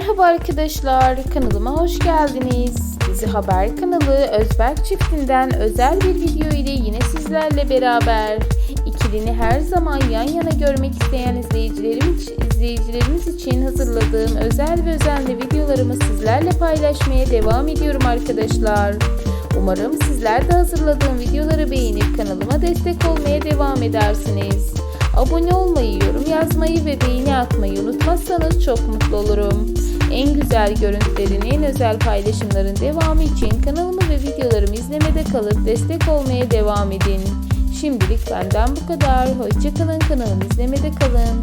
Merhaba arkadaşlar, kanalıma hoş geldiniz. Dizi Haber kanalı Özberk çiftinden özel bir video ile yine sizlerle beraber. İkilini her zaman yan yana görmek isteyen izleyicilerim, izleyicilerimiz için hazırladığım özel ve özenli videolarımı sizlerle paylaşmaya devam ediyorum arkadaşlar. Umarım sizler de hazırladığım videoları beğenip kanalıma destek olmaya devam edersiniz. Abone olmayı, yorum yazmayı ve beğeni atmayı unutmazsanız çok mutlu olurum. Güzel görüntülerin, en özel paylaşımların devamı için kanalımı ve videolarımı izlemede kalıp destek olmaya devam edin. Şimdilik benden bu kadar. Hoşçakalın kanalımı izlemede kalın.